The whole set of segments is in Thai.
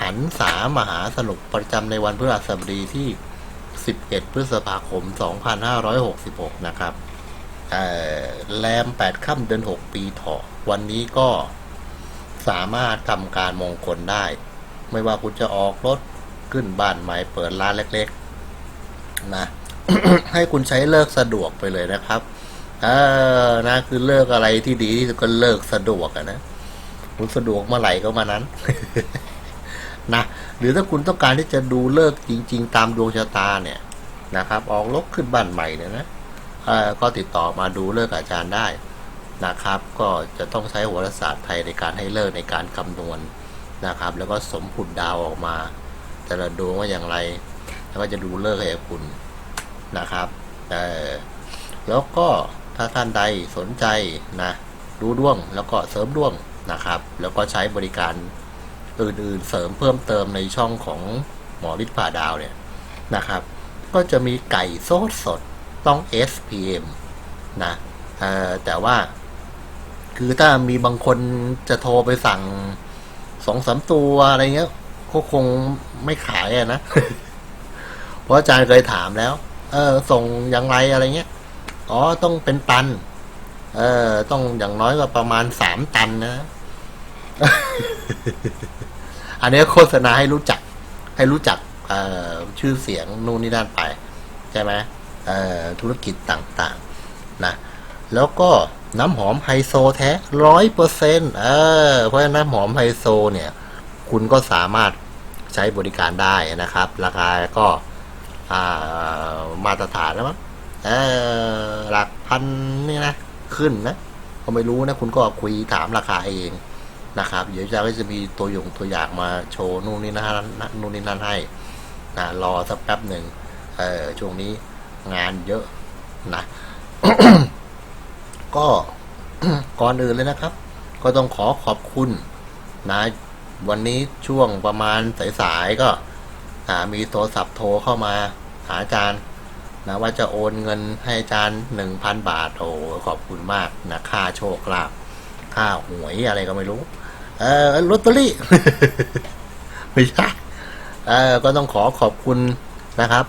หันสามหาสนุกประจำในวันพฤหัสบดีที่ 11 พฤษภาคม 2566 นะครับแรม 8 ค่ำเดือน 6 ปีถาะวันนี้ก็สามารถทำการมงคลได้ ไม่ว่าคุณจะออกรถขึ้นบ้านใหม่เปิดร้านเล็กๆ นะ ให้คุณใช้เลิกสะดวกไปเลยนะครับ เออนะคือเลิกอะไรที่ดีที่สุดก็เลิกสะดวกอะนะคุณสะดวกเมื่อไหร่ก็มานั้น นะหรือถ้าคุณต้องการที่จะดูเลิกจริง ๆ ตามดวงชะตาเนี่ยนะครับออกลกขึ้นบ้านใหม่เนี่ยนะก็ติดต่อมาดูเลิกอาจารย์ได้นะครับ ก็จะต้องใช้โหราศาสตร์ไทยในการให้เลิกในการคำนวณนะครับ แล้วก็สมผุดดาวออกมา แต่ละดวงว่าอย่างไร แล้วก็จะดูเลิกให้กับคุณนะครับเออแล้วก็ถ้าท่านใดสนใจนะดูดวงแล้วก็เสริมดวงนะครับ แล้วก็ใช้บริการ อื่นๆเสริมเพิ่มเติมในช่องของหมอฤทธิ์ผ่าดาวเนี่ยนะครับ ก็จะมีไก่โซดสดต้อง SPM นะแต่ว่า คือถ้ามีบางคนจะโทรไปสั่งสองสามตัวอะไรเงี้ยก็คงไม่ขายอะนะ เพราะอาจารย์เคยถามแล้ว เออ ส่งอย่างไรอะไรเงี้ย อ๋อ ต้องเป็นตัน เออ ต้องอย่างน้อยก็ประมาณสามตันนะ อันนี้โฆษณาให้รู้จัก ให้รู้จักชื่อเสียงนู่นนี่นั่นไป ใช่ไหมธุรกิจต่างๆ นะ แล้วก็น้ำหอมไฮโซแท้ร้อยเปอร์เซ็นต์เพราะน้ำหอมไฮโซเนี่ย คุณก็สามารถใช้บริการได้นะครับ ราคาก็มาตรฐานแล้วมั้งหลักพันนี่นะ ขึ้นนะก็ไม่รู้นะ คุณก็คุยถามราคาเอง นะครับ เดี๋ยวอาจารย์ก็จะมีตัวอย่างตัวอย่างมาโชว์นู่นนี่นั่นนู่นนี่นั่นให้นะรอสักแป๊บหนึ่งเออช่วงนี้งานเยอะนะก็ก่อนอื่นเลยนะครับ ก็ต้องขอขอบคุณนะวันนี้ช่วงประมาณสายๆก็มีโทรศัพท์โทรเข้ามาหาอาจารย์นะว่าจะโอนเงินให้อาจารย์หนึ่งพันบาทโอ้ขอบคุณมากนะค่าโชคลาภค่าหวยอะไรก็ไม่รู้ เออลอตเตอรี่ไม่ใช่เออก็ต้องขอขอบคุณนะครับ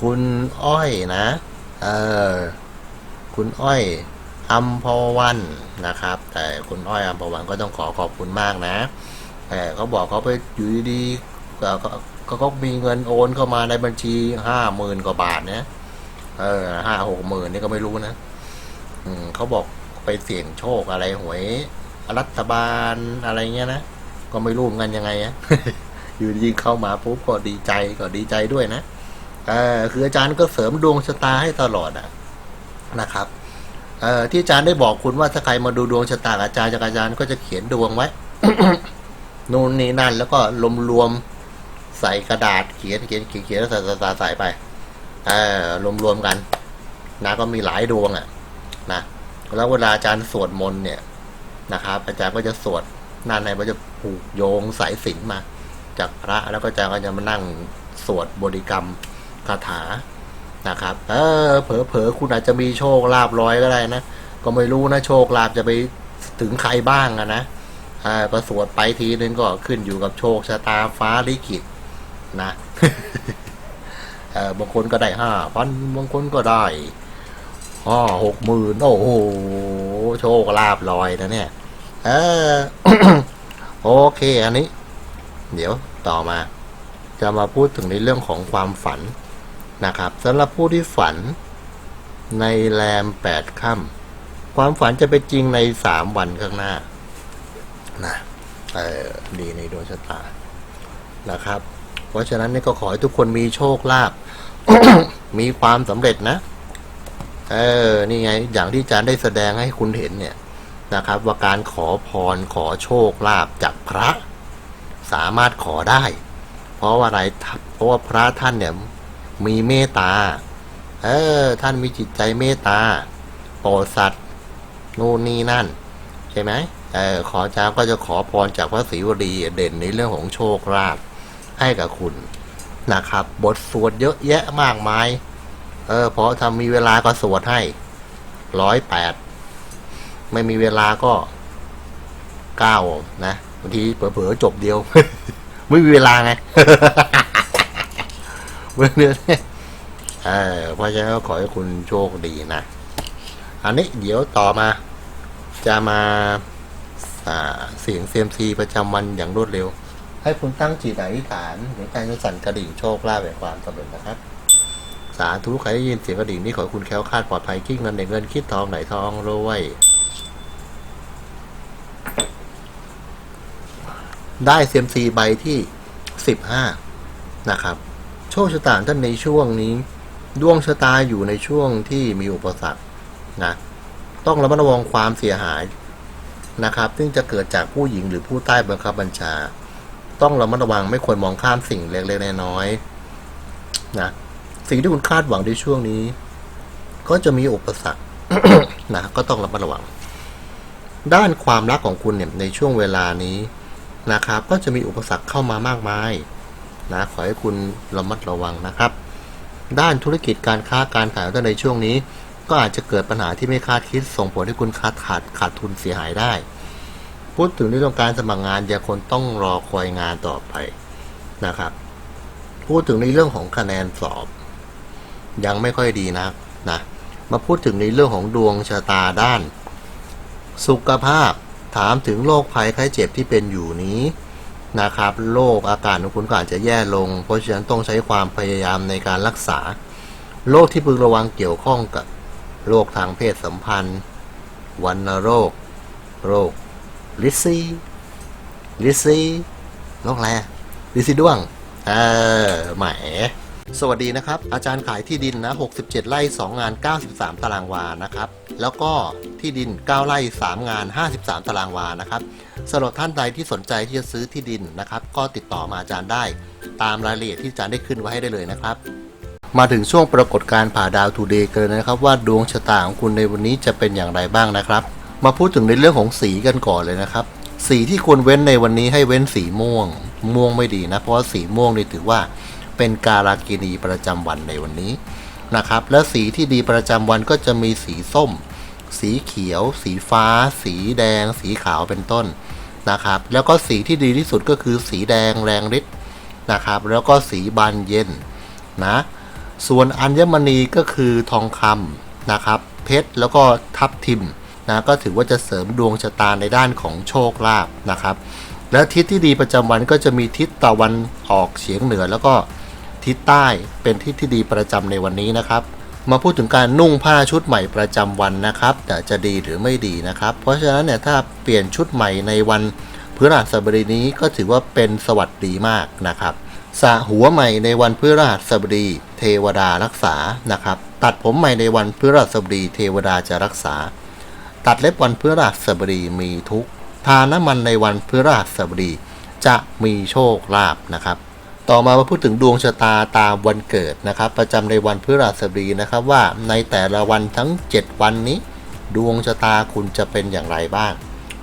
คุณอ้อยนะเออคุณอ้อยอัมพวันนะครับ แต่คุณอ้อยอัมพวันก็ต้องขอขอบคุณมากนะแต่เขาบอกเขาไปอยู่ดีๆก็ก็ก็ก็มีเงินโอนเข้ามาในบัญชีห้าหมื่นกว่าบาทเนี่ยเออห้าหกหมื่นนี่ก็ไม่รู้นะ อืมเขาบอกไปเสี่ยงโชคอะไรหวย รัฐบาลอะไรเงี้ยนะ ก็ไม่รู้กันยังไงอะอยู่ดีๆเข้ามาปุ๊บก็ดีใจก็ดีใจด้วยนะเออคืออาจารย์ก็เสริมดวงชะตาให้ตลอดอะนะครับเอ่อที่อาจารย์ได้บอกคุณว่าถ้าใครมาดูดวงชะตากับอาจารย์จากอาจารย์ก็จะเขียนดวงไว้นู่นนี่นั่น แล้วก็รวมรวมใส่กระดาษเขียนเขียนเขียนเขียนแล้วใส่ใส่ใส่ไปเออรวมรวมกัน นะก็มีหลายดวงอะ นะแล้วเวลาอาจารย์สวดมนต์เนี่ย นะครับ อาจารย์ก็จะสวดนั่นในก็จะผูกโยงสายสิญจนมา จากพระแล้วก็อาจารย์ก็จะมานั่งสวดบริกรรมคาถานะครับ เออเผลอๆคุณอาจจะมีโชคลาภร้อยก็ได้นะก็ไม่รู้นะโชคลาภจะไปถึงใครบ้างอะนะอ่าก็สวดไปทีนึงก็ขึ้นอยู่กับโชคชะตาฟ้าลิขิตนะเออบางคนก็ได้ห้าพันบางคนก็ได้ห้าหกหมื่นโอ้โห โชคลาภลอยนะเนี่ย เออ โอเค อันนี้ เดี๋ยวต่อมา จะมาพูดถึงในเรื่องของความฝันนะครับสำหรับผู้ที่ฝันในแรมแปดค่ำความฝันจะเป็นจริงในสามวันข้างหน้านะเออดีในดวงชะตานะครับ เพราะฉะนั้นนี่ก็ขอให้ทุกคนมีโชคลาภมีความสำเร็จนะ เออ นี่ไง อย่างที่อาจารย์ได้แสดงให้คุณเห็นเนี่ยนะครับ ว่าการขอพรขอโชคลาภจากพระสามารถขอได้ เพราะว่าอะไร เพราะว่าพระท่านเนี่ยมีเมตตา เออ ท่านมีจิตใจเมตตาโปรดสัตว์นู่นนี่นั่น ใช่ไหมเออขอเจ้าก็จะขอพรจากพระศรีวลีเด่นในเรื่องของโชคลาภให้กับคุณนะครับ บทสวดเยอะแยะมากมาย เออเพราะทำมีเวลาก็สวดให้ร้อยแปดไม่มีเวลาก็เก้านะบางทีเผลอๆจบเดียว ไม่มีเวลาไงเมื่อเนี่ยเออเพราะฉะนั้นก็ขอให้คุณโชคดีนะ อันนี้เดี๋ยวต่อมา จะมาเสียงเซียมซีประจำวันอย่างรวดเร็ว ให้คุณตั้งจิตอธิษฐานในการสั่นกระดิ่งโชคลาภแห่งความสำเร็จนะครับ สาธุใครได้ยินเสียงกระดิ่งนี่ขอคุณแคล้วคลาดปลอดภัยคิดเงินในเงินคิดทองไหนทองรวยได้เซียมซีใบที่สิบห้านะครับ โชคชะตาท่านในช่วงนี้ ดวงชะตาอยู่ในช่วงที่มีอุปสรรคนะต้องระมัดระวังความเสียหายนะครับ ซึ่งจะเกิดจากผู้หญิงหรือผู้ใต้บังคับบัญชา ต้องระมัดระวังไม่ควรมองข้ามสิ่งเล็กๆน้อยๆนะ สิ่งที่คุณคาดหวังในช่วงนี้ ก็จะมีอุปสรรคนะก็ต้องระมัดระวัง ด้านความรักของคุณเนี่ยในช่วงเวลานี้นะครับ ก็จะมีอุปสรรคเข้ามามากมายนะขอให้คุณระมัดระวังนะครับ ด้านธุรกิจการค้าการขายในช่วงนี้ ก็อาจจะเกิดปัญหาที่ไม่คาดคิดส่งผลให้คุณขาดขาดขาดทุนเสียหายได้ พูดถึงในเรื่องการสมัครงานอย่าคนต้องรอคอยงานต่อไปนะครับ พูดถึงในเรื่องของคะแนนสอบ ยังไม่ค่อยดีนักนะ มาพูดถึงในเรื่องของดวงชะตาด้าน สุขภาพถามถึงโรคภัยไข้เจ็บที่เป็นอยู่นี้นะครับโรคอาการของคุณก็อาจจะแย่ลง เพราะฉะนั้นต้องใช้ความพยายามในการรักษาโรคที่พึงระวังเกี่ยวข้องกับโรคทางเพศสัมพันธ์วัณโรค โรคลิซซี่ลิซซี่โรคอะไรลิซซี่ด้วง เออแหม สวัสดีนะครับ อาจารย์ขายที่ดินนะ 67 ไร่ 2 งาน 93 ตารางวานะครับ แล้วก็ที่ดิน 9 ไร่ 3 งาน 53 ตารางวานะครับสำหรับท่านใดที่สนใจที่จะซื้อที่ดินนะครับ ก็ติดต่อมาอาจารย์ได้ ตามรายละเอียดที่อาจารย์ได้ขึ้นไว้ให้ได้เลยนะครับ มาถึงช่วงปรากฏการผ่าดาวทูเดย์กันนะครับ ว่าดวงชะตาของคุณในวันนี้จะเป็นอย่างไรบ้างนะครับ มาพูดถึงในเรื่องของสีกันก่อนเลยนะครับ สีที่ควรเว้นในวันนี้ให้เว้นสีม่วง ม่วงไม่ดีนะ เพราะว่าสีม่วงนี่ถือว่า เป็นการากินีประจำวันในวันนี้นะครับ และสีที่ดีประจำวันก็จะมีสีส้ม สีเขียว สีฟ้า สีแดง สีขาวเป็นต้นนะครับ แล้วก็สีที่ดีที่สุดก็คือสีแดงแรงฤทธิ์นะครับ แล้วก็สีบานเย็นนะส่วนอัญมณีก็คือทองคำนะครับ เพชรแล้วก็ทับทิมนะก็ถือว่าจะเสริมดวงชะตาในด้านของโชคลาภนะครับ และทิศที่ดีประจำวันก็จะมีทิศตะวันออกเฉียงเหนือแล้วก็ ทิศใต้เป็นทิศที่ดีประจำในวันนี้นะครับ มาพูดถึงการนุ่งผ้าชุดใหม่ประจำวันนะครับ แต่จะดีหรือไม่ดีนะครับ เพราะฉะนั้นเนี่ยถ้าเปลี่ยนชุดใหม่ในวันพฤหัสบดีนี้ก็ถือว่าเป็นสวัสดีมากนะครับสระหัวใหม่ในวันพฤหัสบดีเทวดารักษานะครับ ตัดผมใหม่ในวันพฤหัสบดีเทวดาจะรักษา ตัดเล็บวันพฤหัสบดีมีทุกทาน้ำมันในวันพฤหัสบดีจะมีโชคลาภนะครับ ต่อมามาพูดถึงดวงชะตาตามวันเกิดนะครับ ประจำในวันพฤหัสบดีนะครับว่าในแต่ละวันทั้ง 7 วันนี้ ดวงชะตาคุณจะเป็นอย่างไรบ้าง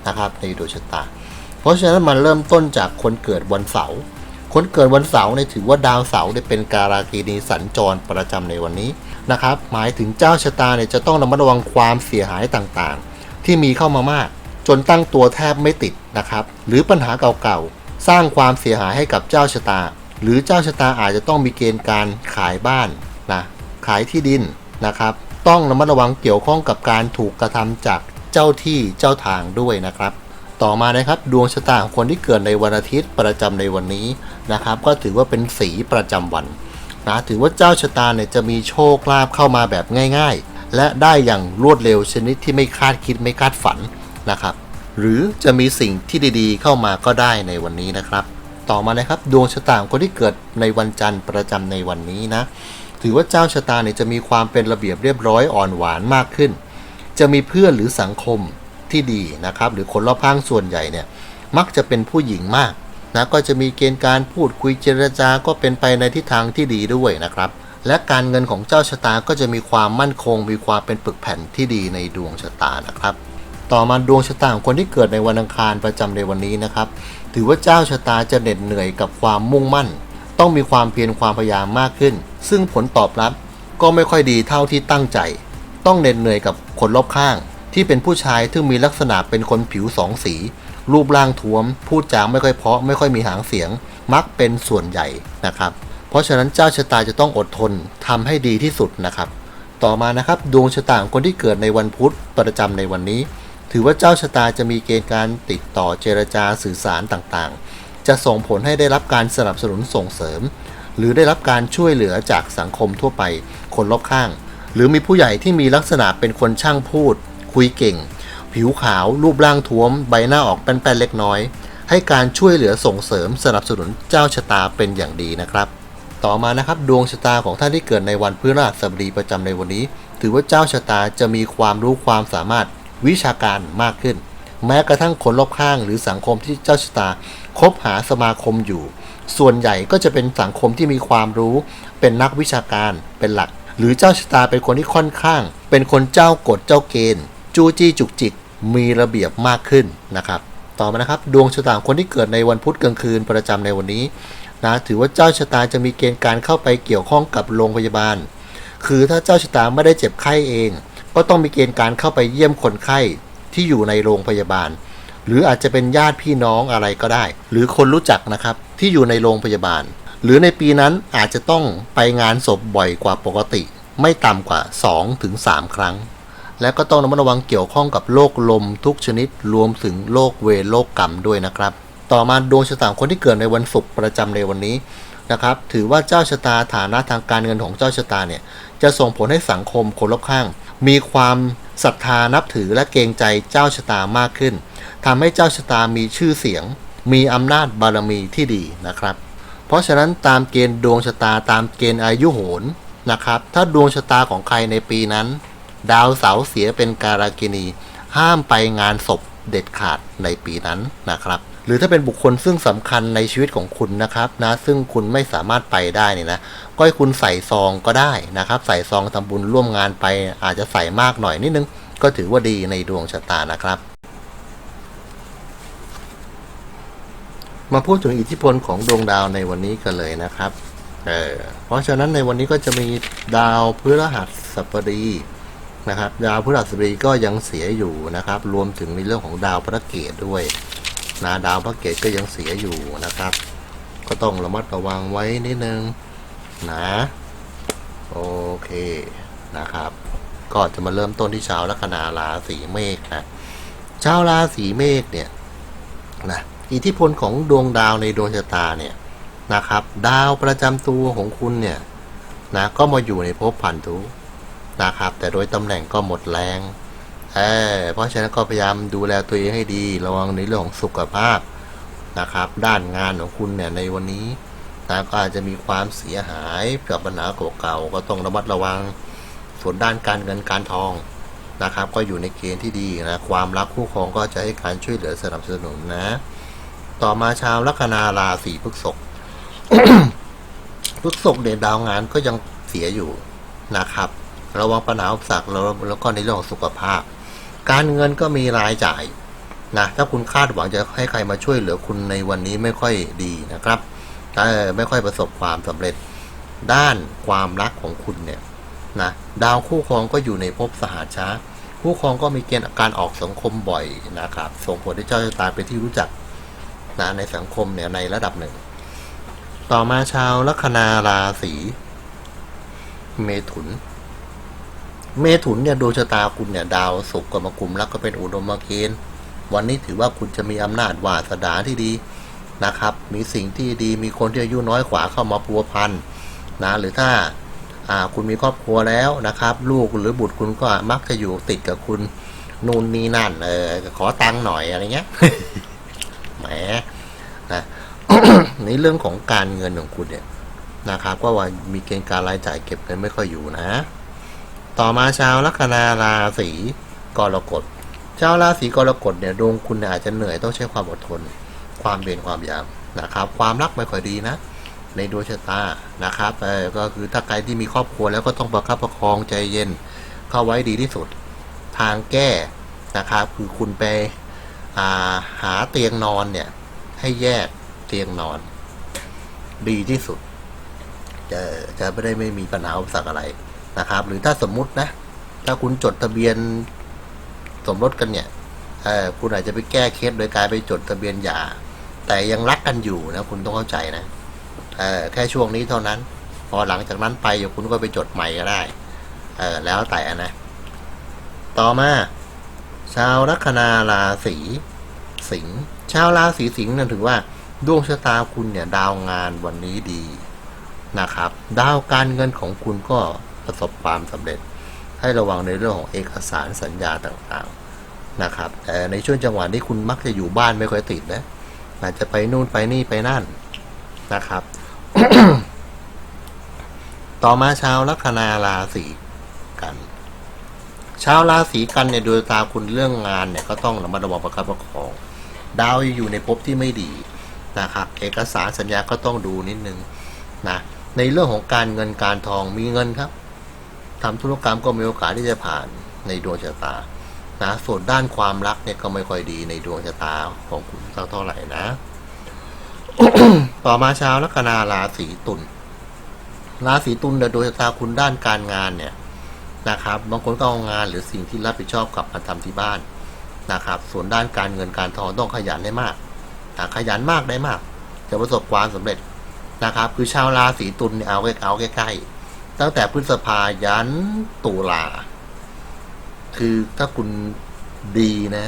นะครับในดวงชะตา เพราะฉะนั้นมันเริ่มต้นจากคนเกิดวันเสาร์คนเกิดวันเสาร์เนี่ยถือว่าดาวเสาร์เนี่ยเป็นการากีนีสัญจรประจำในวันนี้นะครับ หมายถึงเจ้าชะตาเนี่ยจะต้องระมัดระวังความเสียหายต่างๆ ที่มีเข้ามามาก จนตั้งตัวแทบไม่ติดนะครับ หรือปัญหาเก่าๆสร้างความเสียหายให้กับเจ้าชะตา หรือเจ้าชะตาอาจจะต้องมีเกณฑ์การขายบ้านนะขายที่ดินนะครับ ต้องระมัดระวังเกี่ยวข้องกับการถูกกระทำจากเจ้าที่เจ้าทางด้วยนะครับ ต่อมานะครับดวงชะตาของคนที่เกิดในวันอาทิตย์ประจำในวันนี้นะครับ ก็ถือว่าเป็นสีประจำวันนะถือว่าเจ้าชะตาเนี่ยจะมีโชคลาภเข้ามาแบบง่าย ๆ และได้อย่างรวดเร็วชนิดที่ไม่คาดคิดไม่คาดฝันนะครับ หรือจะมีสิ่งที่ดีๆ เข้ามาก็ได้ในวันนี้นะครับ ต่อมานะครับ ดวงชะตาของคนที่เกิดในวันจันทร์ประจำในวันนี้นะ ถือว่าเจ้าชะตาเนี่ยจะมีความเป็นระเบียบเรียบร้อยอ่อนหวานมากขึ้น จะมีเพื่อนหรือสังคมที่ดีนะครับ หรือคนรอบข้างส่วนใหญ่เนี่ยมักจะเป็นผู้หญิงมากนะก็จะมีเกณฑ์การพูดคุยเจรจาก็เป็นไปในทิศทางที่ดีด้วยนะครับ และการเงินของเจ้าชะตาก็จะมีความมั่นคง มีความเป็นปึกแผ่นที่ดีในดวงชะตานะครับ ต่อมาดวงชะตาของคนที่เกิดในวันอังคารประจำในวันนี้นะครับ ถือว่าเจ้าชะตาจะเหน็ดเหนื่อยกับความมุ่งมั่น ต้องมีความเพียรความพยายามมากขึ้น ซึ่งผลตอบรับก็ไม่ค่อยดีเท่าที่ตั้งใจ ต้องเหน็ดเหนื่อยกับคนรอบข้าง ที่เป็นผู้ชายที่มีลักษณะเป็นคนผิวสองสี รูปร่างท้วม พูดจาไม่ค่อยเพาะไม่ค่อยมีหางเสียง มักเป็นส่วนใหญ่นะครับ เพราะฉะนั้นเจ้าชะตาจะต้องอดทนทำให้ดีที่สุดนะครับ ต่อมานะครับดวงชะตาของคนที่เกิดในวันพุธประจำในวันนี้ ถือว่าเจ้าชะตาจะมีเกณฑ์การติดต่อเจรจาสื่อสารต่างๆ จะส่งผลให้ได้รับการสนับสนุนส่งเสริม หรือได้รับการช่วยเหลือจากสังคมทั่วไป คนรอบข้าง หรือมีผู้ใหญ่ที่มีลักษณะเป็นคนช่างพูด คุยเก่ง ผิวขาว รูปร่างท้วม ใบหน้าออกแป้นๆเล็กน้อย ให้การช่วยเหลือส่งเสริมสนับสนุนเจ้าชะตาเป็นอย่างดีนะครับต่อมานะครับดวงชะตาของท่านที่เกิดในวันพฤหัสบดีประจำในวันนี้ ถือว่าเจ้าชะตาจะมีความรู้ความสามารถ วิชาการมากขึ้น แม้กระทั่งคนรอบข้างหรือสังคมที่เจ้าชะตาคบหาสมาคมอยู่ ส่วนใหญ่ก็จะเป็นสังคมที่มีความรู้ เป็นนักวิชาการเป็นหลัก หรือเจ้าชะตาเป็นคนที่ค่อนข้าง เป็นคนเจ้ากฎเจ้าเกณฑ์ จู้จี้จุกจิกมีระเบียบมากขึ้นนะครับต่อมานะครับ ดวงชะตาคนที่เกิดในวันพุธกลางคืนประจำในวันนี้นะถือว่าเจ้าชะตาจะมีเกณฑ์การเข้าไปเกี่ยวข้องกับโรงพยาบาล คือถ้าเจ้าชะตาไม่ได้เจ็บไข้เอง ก็ต้องมีเกณฑ์การเข้าไปเยี่ยมคนไข้ที่อยู่ในโรงพยาบาล หรืออาจจะเป็นญาติพี่น้องอะไรก็ได้ หรือคนรู้จักนะครับที่อยู่ในโรงพยาบาล หรือในปีนั้นอาจจะต้องไปงานศพบ่อยกว่าปกติ ไม่ต่ำกว่า 2-3 ครั้ง และก็ต้องระมัดระวังเกี่ยวข้องกับโรคลมทุกชนิดรวมถึงโรคเวรโรคกรรมด้วยนะครับ ต่อมาดวงชะตาคนที่เกิดในวันศุกร์ประจำในวันนี้นะครับถือว่าเจ้าชะตาฐานะทางการเงินของเจ้าชะตาเนี่ยจะส่งผลให้สังคมคนรอบข้าง มีความศรัทธานับถือและเกรงใจเจ้าชะตามากขึ้นทำให้เจ้าชะตามีชื่อเสียง มีอำนาจบารมีที่ดีนะครับ เพราะฉะนั้นตามเกณฑ์ดวงชะตาตามเกณฑ์อายุโหรนะครับ ถ้าดวงชะตาของใครในปีนั้น ดาวเสาเสียเป็นการากินี ห้ามไปงานศพเด็ดขาดในปีนั้นนะครับ รือถ้าเป็นบุคคลซึ่งสำคัญในชีวิตของคุณนะครับนะซึ่งคุณไม่สามารถไปได้เนี่ยนะก็ให้คุณใส่ซองก็ได้นะครับ ใส่ซองทำบุญร่วมงานไป อาจจะใส่มากหน่อยนิดนึง ก็ถือว่าดีในดวงชะตานะครับ มาพูดถึงอิทธิพลของดวงดาวในวันนี้กันเลยนะครับเออเพราะฉะนั้นในวันนี้ก็จะมีดาวพฤหัสบดีนะครับ ดาวพฤหัสบดีก็ยังเสียอยู่นะครับ รวมถึงในเรื่องของดาวพระเกตด้วย นะดาวพระเกตก็ยังเสียอยู่นะครับ ก็ต้องระมัดระวังไว้นิดนึงนะโอเคนะครับ ก็จะมาเริ่มต้นที่ชาวลัคนาราศีเมษนะชาวราศีเมษเนี่ยนะอิทธิพลของดวงดาวในดวงชะตาเนี่ยนะครับ ดาวประจำตัวของคุณเนี่ยนะก็มาอยู่ในภพพันธุนะครับ แต่โดยตำแหน่งก็หมดแรง เออเพราะฉะนั้นก็พยายามดูแลตัวเองให้ดี ระวังในเรื่องของสุขภาพนะครับ ด้านงานของคุณเนี่ยในวันนี้นะก็อาจจะมีความเสียหายกับปัญหาเก่าๆก็ต้องระมัดระวัง ส่วนด้านการเงินการทองนะครับ ก็อยู่ในเกณฑ์ที่ดีนะ ความรักคู่ครองก็จะให้การช่วยเหลือสนับสนุนนะ ต่อมาชาวลัคนาราศีพฤษภพฤษภเด่นดาวงานก็ยังเสียอยู่นะครับ ระวังปัญหาอุปสรรคแล้วแล้วก็ในเรื่องของสุขภาพ การเงินก็มีรายจ่ายนะถ้าคุณคาดหวังจะให้ใครมาช่วยเหลือคุณในวันนี้ไม่ค่อยดีนะครับไม่ค่อยประสบความสำเร็จ ด้านความรักของคุณเนี่ยนะดาวคู่ครองก็อยู่ในภพสหาชาคู่ครองก็มีเกณฑ์การออกสังคมบ่อยนะครับส่งผลให้เจ้าชะตาเป็นที่รู้จักนะในสังคมเนี่ยในระดับหนึ่ง ต่อมาชาวลัคนาราศีเมถุน เมถุนเนี่ยดวงชะตาคุณเนี่ยดาวศุกร์กับมากุมแล้วก็เป็นอุดมเกณฑ์วันนี้ถือว่าคุณจะมีอำนาจวาสนาที่ดีนะครับ มีสิ่งที่ดีมีคนที่อายุน้อยกว่าเข้ามาพัวพันนะหรือถ้าอ่าคุณมีครอบครัวแล้วนะครับ ลูกหรือบุตรคุณก็มักจะอยู่ติดกับคุณนู่นนี่นั่น เออขอตังค์หน่อยอะไรเงี้ยแหมนะในเรื่องของการเงินของคุณเนี่ยนะครับ ก็ว่ามีเกณฑ์การรายจ่ายเก็บเงินไม่ค่อยอยู่นะ ต่อมาชาวลัคนาราศีกรกฎชาวราศีกรกฎเนี่ยดวงคุณอาจจะเหนื่อยต้องใช้ความอดทน ความเพียรความยามนะครับ ความรักไม่ค่อยดีนะ ในดวงชะตานะครับเออก็คือถ้าใครที่มีครอบครัวแล้วก็ต้องประคับประคองใจเย็น เข้าไว้ดีที่สุด ทางแก้นะครับคือคุณไปาหาเตียงนอนเนี่ย ให้แยกเตียงนอน ดีที่สุด จะจะไม่ได้ไม่มีปัญหาอุปสรรคอะไร นะครับ หรือถ้าสมมุตินะ ถ้าคุณจดทะเบียนสมรสกันเนี่ยคุณอาจจะไปแก้เคสโดยการไปจดทะเบียนหย่า แต่ยังรักกันอยู่นะ คุณต้องเข้าใจนะแค่ช่วงนี้เท่านั้น พอหลังจากนั้นไปคุณก็ไปจดใหม่ก็ได้แล้วแต่นะ ต่อมาชาวลัคนาราศีสิงห์ชาวราศีสิงห์นี่ยถือว่าดวงชะตาคุณเนี่ยดาวงานวันนี้ดีนะครับ ดาวการเงินของคุณก็ ประสบความสำเร็จ ให้ระวังในเรื่องของเอกสารสัญญาต่างๆนะครับแต่ในช่วงจังหวะที่คุณมักจะอยู่บ้านไม่ค่อยติดนะอาจจะไปนู่นไปนี่ไปนั่นนะครับ ต่อมาชาวลัคนาราศีกัน ชาวราศีกันเนี่ยโดยตาคุณเรื่องงานเนี่ยก็ต้องระมัดระวังประคับประคอง ดาวอยู่ในภพที่ไม่ดีนะครับ เอกสารสัญญาก็ต้องดูนิดนึงนะในเรื่องของการเงินการทองมีเงินครับ ทำธุรกรรมก็มีโอกาสที่จะผ่านในดวงชะตานะส่วนด้านความรักเนี่ยก็ไม่ค่อยดีในดวงชะตาของคุณสักเท่าไหร่นะ ต่อมาชาวลัคนาราศีตุลราศีตุลเนี่ยดวงชะตาคุณด้านการงานเนี่ยนะครับ บางคนก็เอางานหรือสิ่งที่รับผิดชอบกลับมาทำที่บ้านนะครับ ส่วนด้านการเงินการทองต้องขยันได้มากนะขยันมากได้มาก จะประสบความสำเร็จนะครับ คือชาวราศีตุลเนี่ยเอาใกล้เอาใกล้ๆ ตั้งแต่พฤษภายันตุลา คือถ้าคุณดีนะ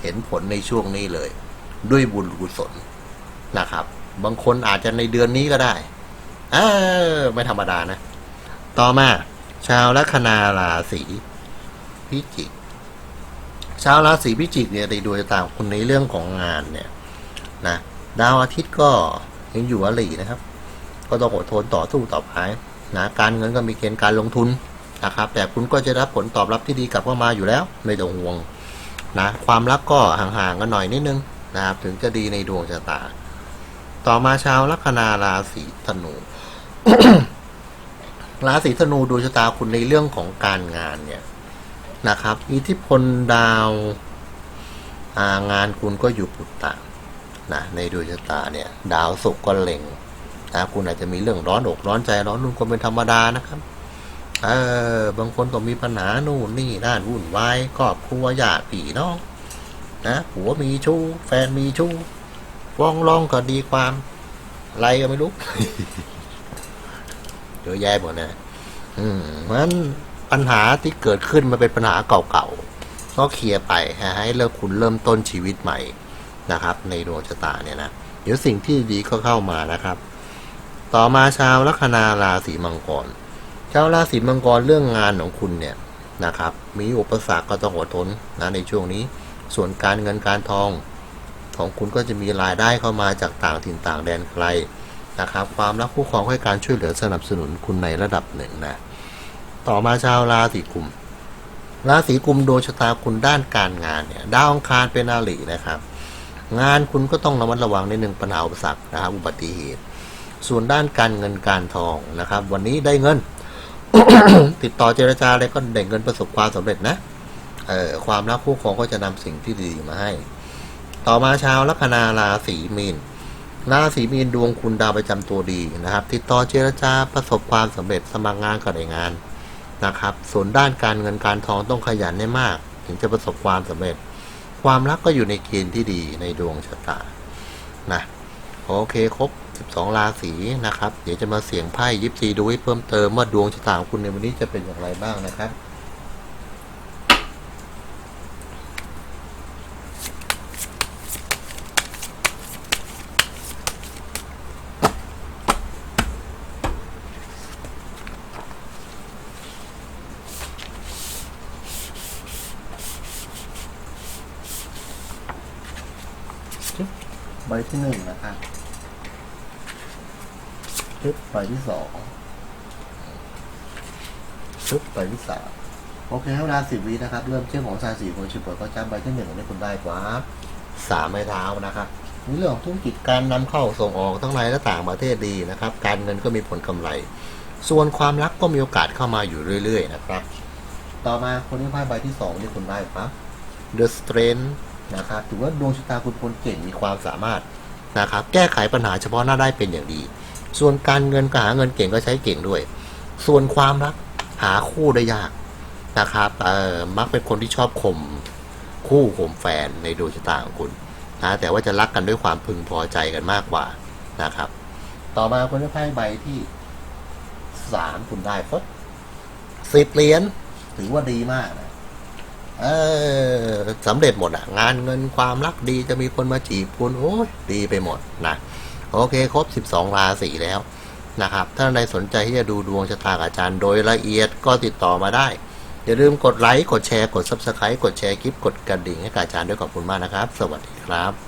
เห็นผลในช่วงนี้เลย ด้วยบุญกุศลนะครับ บางคนอาจจะในเดือนนี้ก็ได้เออไม่ธรรมดานะ ต่อมา ชาวลัคนาราศีพิจิก ชาวราศีพิจิกเนี่ยในดวงตาคุณในเรื่องของงานเนี่ยนะดาวอาทิตย์ก็ยังอยู่อลีนะครับ ก็ต้องอดทนต่อสู้ต่อไป นะการเงินก็มีเกณฑ์การลงทุนนะครับ แต่คุณก็จะรับผลตอบรับที่ดีกลับเข้ามาอยู่แล้วไม่ต้องห่วงนะความรักก็ห่างๆกันหน่อยนิดนึงนะครับถึงจะดีในดวงชะตา ต่อมาชาวลัคนาราศีธนูราศีธนูดวงชะตาคุณในเรื่องของการงานเนี่ยนะครับ อิทธิพลดาวางานคุณก็อยู่ปุตตะนะในดวงชะตาเนี่ย ดาวศุกร์ก็เล็ง นะคุณอาจจะมีเรื่องร้อนอกร้อนใจร้อนนุ่นก็เป็นธรรมดานะครับเออบางคนต้องมีปัญหานู่นนี่ด้านวุ่นวายครอบครัวญาติพี่น้องนะผัวมีชู้แฟนมีชู้ฟ้องร้องก็ดีความอะไรก็ไม่รู้เยอะแยะหมดนะอืมเพราะฉะนั้นปัญหาที่เกิดขึ้นมาเป็นปัญหาเก่าๆก็เคลียร์ไปให้เลิกคุณเริ่มต้นชีวิตใหม่นะครับ ในดวงชะตาเนี่ยนะเดี๋ยวสิ่งที่ดีก็เข้ามานะครับ ต่อมาชาวลัคนาราศีมังกร ชาวราศีมังกรเรื่องงานของคุณเนี่ยนะครับ มีอุปสรรคก็ต้องอดทนนะในช่วงนี้ ส่วนการเงินการทอง ของคุณก็จะมีรายได้เข้ามาจากต่างถิ่นต่างแดนไกลนะครับ ความรักคู่ครองให้การช่วยเหลือสนับสนุนคุณในระดับหนึ่งนะ ต่อมาชาวราศีกุม ราศีกุมดวงชะตาคุณด้านการงานเนี่ยดาวองคารเป็นอาลีนะครับ งานคุณก็ต้องระมัดระวังในหนึ่งปัญหาอุปสรรคนะครับอุบัติเหตุ ส่วนด้านการเงินการทองนะครับ วันนี้ได้เงิน ติดต่อเจรจาอะไรก็ได้เงินประสบความสำเร็จนะเอ่อความรักคู่ครองก็จะนำสิ่งที่ดีมาให้ ต่อมาชาวลัคนาราศีมีนราศีมีนดวงคุณดาวประจำตัวดีนะครับ ติดต่อเจรจาประสบความสำเร็จสมัครงานก็ได้งานนะครับ ส่วนด้านการเงินการทองต้องขยันให้มาก ถึงจะประสบความสำเร็จ ความรักก็อยู่ในเกณฑ์ที่ดีในดวงชะตานะโอเคครบ 12 ราศีนะครับ เดี๋ยวจะมาเสี่ยงไพ่ยิปซีดูให้เพิ่มเติมว่าดวงชะตาของคุณในวันนี้จะเป็นอย่างไรบ้างนะครับใบที่หนึ่งนะครับึบใบที่สองชึบใบที่สามโอเคครับเวลาสิบวินะครับ เริ่มเชื่อมของชายสี่คนชิบเปิดก็จำใบที่หนึ่งให้คุณได้ครับสามไม้เท้านะครับในเรื่องของธุรกิจการนำเข้าส่งออกทั้งในและต่างประเทศดีนะครับ การเงินก็มีผลกำไร ส่วนความรักก็มีโอกาสเข้ามาอยู่เรื่อย ๆ นะครับ ต่อมาคนที่ไพ่ใบที่สองที่คุณได้ครับ The Strength นะครับถือว่าดวงชะตาคุณคนเก่งมีความสามารถนะครับ แก้ไขปัญหาเฉพาะหน้าได้เป็นอย่างดี ส่วนการเงินก็หาเงินเก่งก็ใช้เก่งด้วย ส่วนความรักหาคู่ได้ยากนะครับเออมักเป็นคนที่ชอบข่มคู่ข่มแฟนในดวงชะตาของคุณนะแต่ว่าจะรักกันด้วยความพึงพอใจกันมากกว่านะครับ ต่อมาคนที่ไพ่ใบที่สามคุณได้ปุ๊บสิบเหรียญถือว่าดีมากนะเออสำเร็จหมดอะงานเงินความรักดีจะมีคนมาจีบคุณโอ้ยดีไปหมดนะ โอเค ครบ 12 ราศีแล้วนะครับ ถ้าใครสนใจที่จะดูดวงชะตากับอาจารย์โดยละเอียดก็ติดต่อมาได้ อย่าลืมกดไลค์ กดแชร์ กด Subscribe กดแชร์คลิป กดกระดิ่งให้กับอาจารย์ด้วยขอบคุณมากนะครับ สวัสดีครับ